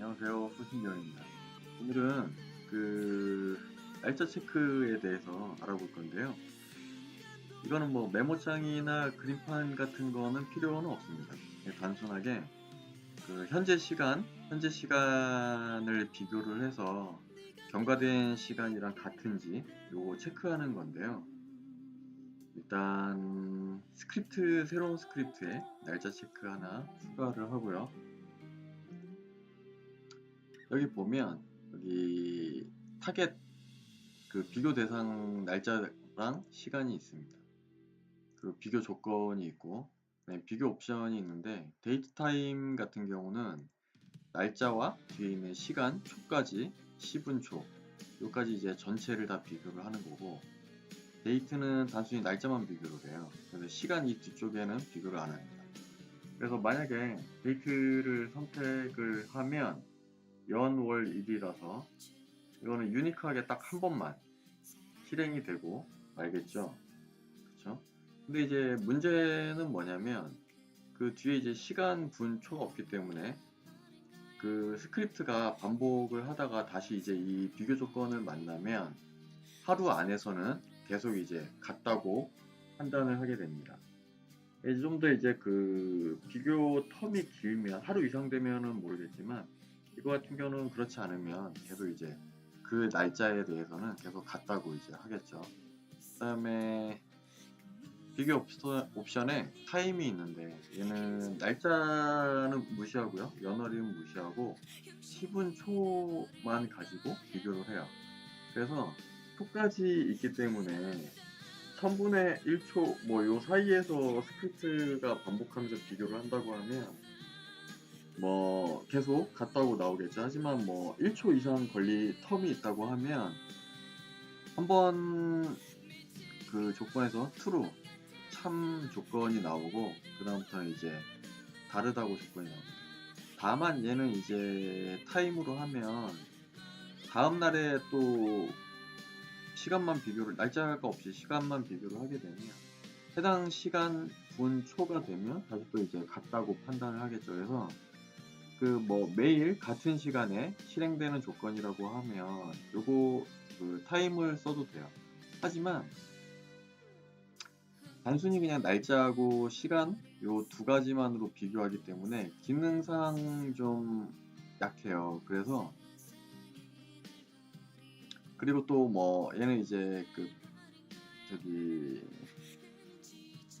안녕하세요. 소신경입니다. 오늘은 그 날짜 체크에 대해서 알아볼 건데요. 이거는 뭐 메모장이나 그림판 같은 거는 필요는 없습니다. 그냥 단순하게 그 현재 시간, 현재 시간을 비교를 해서 경과된 시간이랑 같은지 요거 체크하는 건데요. 일단 스크립트 새로운 스크립트에 날짜 체크 하나 추가를 하고요. 여기 보면 여기 타겟 그 비교 대상 날짜랑 시간이 있습니다. 그리고 비교 조건이 있고 그다음에 비교 옵션이 있는데 데이트 타임 같은 경우는 날짜와 뒤에 있는 시간 초까지 10분 초 요까지 이제 전체를 다 비교를 하는 거고 데이트는 단순히 날짜만 비교를 해요. 그래서 시간 이 뒤쪽에는 비교를 안 합니다. 그래서 만약에 데이트를 선택을 하면 연월 일이라서 이거는 유니크하게 딱 한 번만 실행이 되고 말겠죠. 그렇죠? 근데 이제 문제는 뭐냐면 그 뒤에 이제 시간 분 초가 없기 때문에 그 스크립트가 반복을 하다가 다시 이제 이 비교 조건을 만나면 하루 안에서는 계속 이제 같다고 판단을 하게 됩니다. 좀 더 이제 그 비교 텀이 길면 하루 이상 되면은 모르겠지만 이거 같은 경우는 그렇지 않으면 계속 이제 그 날짜에 대해서는 계속 같다고 이제 하겠죠. 그 다음에 비교 옵션, 옵션에 타임이 있는데 얘는 날짜는 무시하고요. 연월은 무시하고 10분 초만 가지고 비교를 해요. 그래서 초까지 있기 때문에 1000분의 1초 뭐 요 사이에서 스크립트가 반복하면서 비교를 한다고 하면 뭐 계속 같다고 나오겠죠. 하지만 뭐 1초 이상 걸리 텀이 있다고 하면 한번 그 조건에서 true 참 조건이 나오고 그 다음부터 이제 다르다고 조건이 나옵니다. 다만 얘는 이제 타임으로 하면 다음 날에 또 시간만 비교를 날짜가 없이 시간만 비교를 하게 되면 해당 시간 분 초가 되면 다시 또 이제 같다고 판단을 하겠죠. 그래서 그 뭐 매일 같은 시간에 실행되는 조건이라고 하면 요거 그 타임을 써도 돼요. 하지만 단순히 그냥 날짜하고 시간 요 두 가지만으로 비교하기 때문에 기능상 좀 약해요. 그래서 그리고 또 뭐 얘는 이제 그 저기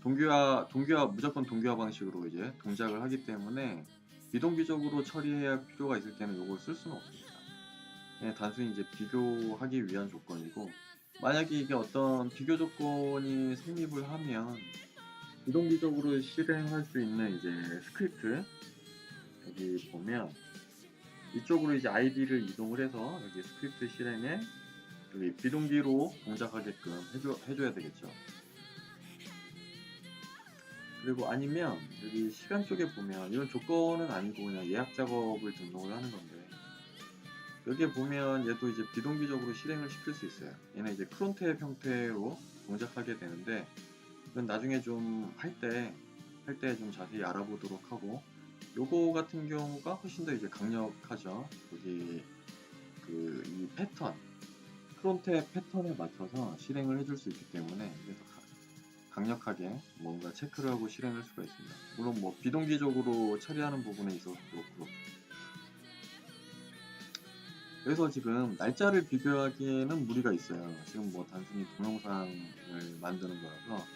동기화 동기화 무조건 동기화 방식으로 이제 동작을 하기 때문에 비동기적으로 처리해야 필요가 있을 때는 이걸 쓸 수는 없습니다. 단순히 이제 비교하기 위한 조건이고 만약에 이게 어떤 비교 조건이 성립을 하면 비동기적으로 실행할 수 있는 이제 스크립트 여기 보면 이쪽으로 이제 아이디를 이동을 해서 여기 스크립트 실행에 여기 비동기로 동작하게끔 해줘, 해줘야 되겠죠. 그리고 아니면 여기 시간 쪽에 보면 이건 조건은 아니고 그냥 예약 작업을 등록을 하는 건데 여기에 보면 얘도 이제 비동기적으로 실행을 시킬 수 있어요. 얘는 이제 크론탭 형태로 동작하게 되는데 이건 나중에 좀 할 때 할 때 좀 자세히 알아보도록 하고 요거 같은 경우가 훨씬 더 이제 강력하죠. 여기 그 이 패턴 크론탭 패턴에 맞춰서 실행을 해줄 수 있기 때문에 강력하게 뭔가 체크를 하고 실행할 수가 있습니다. 물론 뭐 비동기적으로 처리하는 부분에 있어서도 그렇고 그래서 지금 날짜를 비교하기에는 무리가 있어요. 지금 뭐 단순히 동영상을 만드는 거라서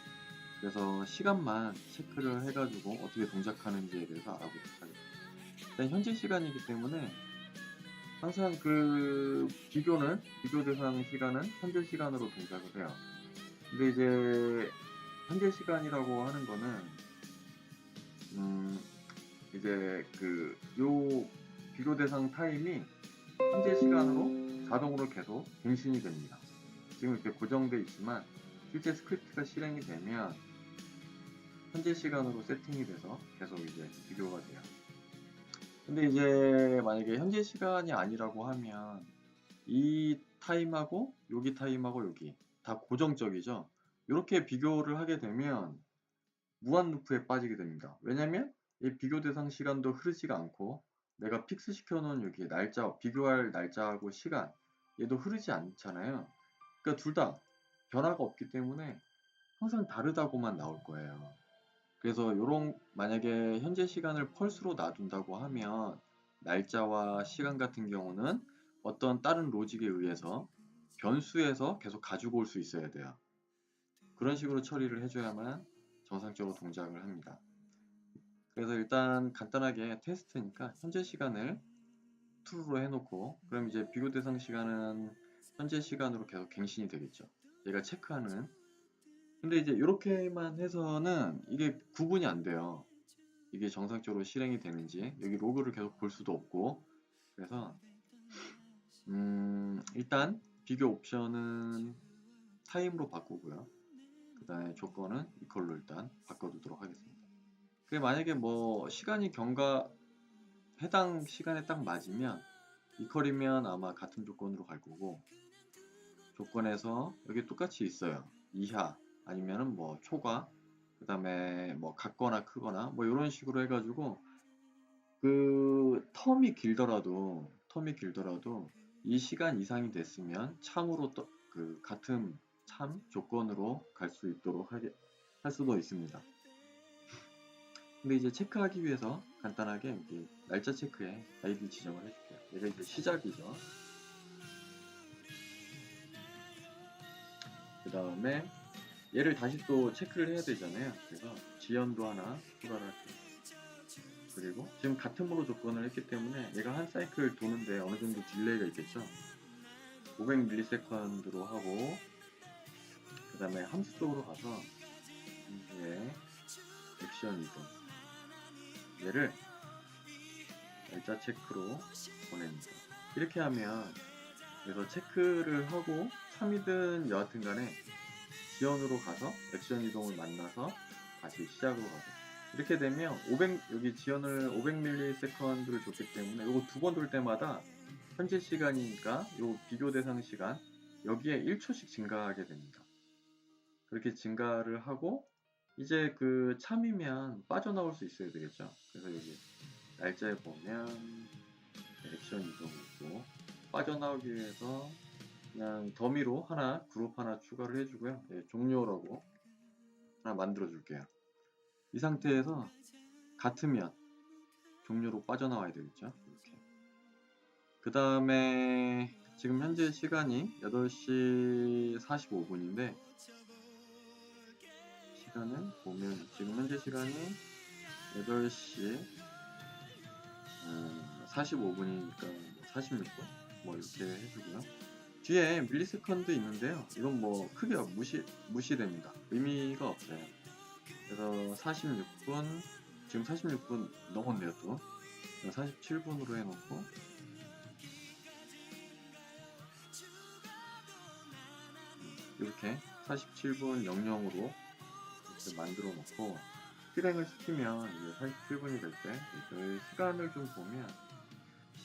그래서 시간만 체크를 해가지고 어떻게 동작하는지에 대해서 알아보도록 하겠습니다. 일단 현재 시간이기 때문에 항상 그 비교는 비교 대상 시간은 현재 시간으로 동작을 해요. 근데 이제 현재 시간이라고 하는 거는 음 이제 그 요 비교 대상 타임이 현재 시간으로 자동으로 계속 갱신이 됩니다. 지금 이렇게 고정돼 있지만 실제 스크립트가 실행이 되면 현재 시간으로 세팅이 돼서 계속 이제 비교가 돼요. 근데 이제 만약에 현재 시간이 아니라고 하면 이 타임하고 여기 타임하고 여기 다 고정적이죠. 이렇게 비교를 하게 되면 무한 루프에 빠지게 됩니다. 왜냐면 이 비교 대상 시간도 흐르지가 않고 내가 픽스 시켜놓은 여기 날짜, 비교할 날짜하고 시간, 얘도 흐르지 않잖아요. 그러니까 둘 다 변화가 없기 때문에 항상 다르다고만 나올 거예요. 그래서 요런 만약에 현재 시간을 펄스로 놔둔다고 하면 날짜와 시간 같은 경우는 어떤 다른 로직에 의해서 변수에서 계속 가지고 올 수 있어야 돼요. 그런 식으로 처리를 해줘야만 정상적으로 동작을 합니다. 그래서 일단 간단하게 테스트니까 현재 시간을 true로 해놓고 그럼 이제 비교 대상 시간은 현재 시간으로 계속 갱신이 되겠죠. 얘가 체크하는 근데 이제 이렇게만 해서는 이게 구분이 안 돼요. 이게 정상적으로 실행이 되는지 여기 로그를 계속 볼 수도 없고 그래서 음, 일단 비교 옵션은 타임으로 바꾸고요. 그 다음에 조건은 이컬로 일단 바꿔두도록 하겠습니다. 그게 만약에 뭐 시간이 경과 해당 시간에 딱 맞으면 이퀄이면 아마 같은 조건으로 갈 거고 조건에서 여기 똑같이 있어요. 이하 아니면은 뭐 초과 그 다음에 뭐 같거나 크거나 뭐 이런 식으로 해가지고 그 텀이 길더라도 텀이 길더라도 이 시간 이상이 됐으면 참으로 또 그 같은 참 조건으로 갈 수 있도록 하게 할 수도 있습니다. 근데 이제 체크하기 위해서 간단하게 여기 날짜 체크에 아이디 지정을 해줄게요. 얘가 이제 시작이죠. 그 다음에 얘를 다시 또 체크를 해야 되잖아요. 그래서 지연도 하나 추가를 할게요. 그리고 지금 같은 으로 조건을 했기 때문에 얘가 한 사이클 도는데 어느 정도 딜레이가 있겠죠. 500ms로 하고 그 다음에 함수 쪽으로 가서 이제 액션 이동 얘를 날짜 체크로 보냅니다. 이렇게 하면 그래서 체크를 하고 3이든 여하튼 간에 지연으로 가서 액션 이동을 만나서 다시 시작으로 가고 이렇게 되면 500 여기 지연을 500ms를 줬기 때문에 이거 두 번 돌 때마다 현재 시간이니까 요 비교 대상 시간 여기에 1초씩 증가하게 됩니다. 그렇게 증가를 하고 이제 그 참이면 빠져나올 수 있어야 되겠죠. 그래서 여기 날짜에 보면 액션 이동 있고 빠져나오기 위해서 그냥 더미로 하나 그룹 하나 추가를 해주고요. 예, 종료라고 하나 만들어 줄게요. 이 상태에서 같으면 종료로 빠져나와야 되겠죠. 이렇게. 그 다음에 지금 현재 시간이 8시 45분인데 시간을 보면 지금 현재 시간이 8시 45분이니까 46분 뭐 이렇게 해주고요. 뒤에 밀리세컨드 있는데요. 이건 뭐 크게 무시 무시됩니다. 의미가 없어요. 그래서 46분 지금 46분 넘었네요 또 47분으로 해놓고 이렇게 47분 00으로 이렇게 만들어 놓고 실행을 시키면 이제 47분이 될 때 저희 시간을 좀 보면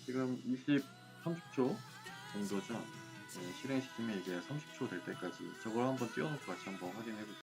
지금 20, 30초 정도죠. 네, 실행시키면 이게 30초 될 때까지 저걸 한번 띄워놓고 같이 한번 확인해 볼게요.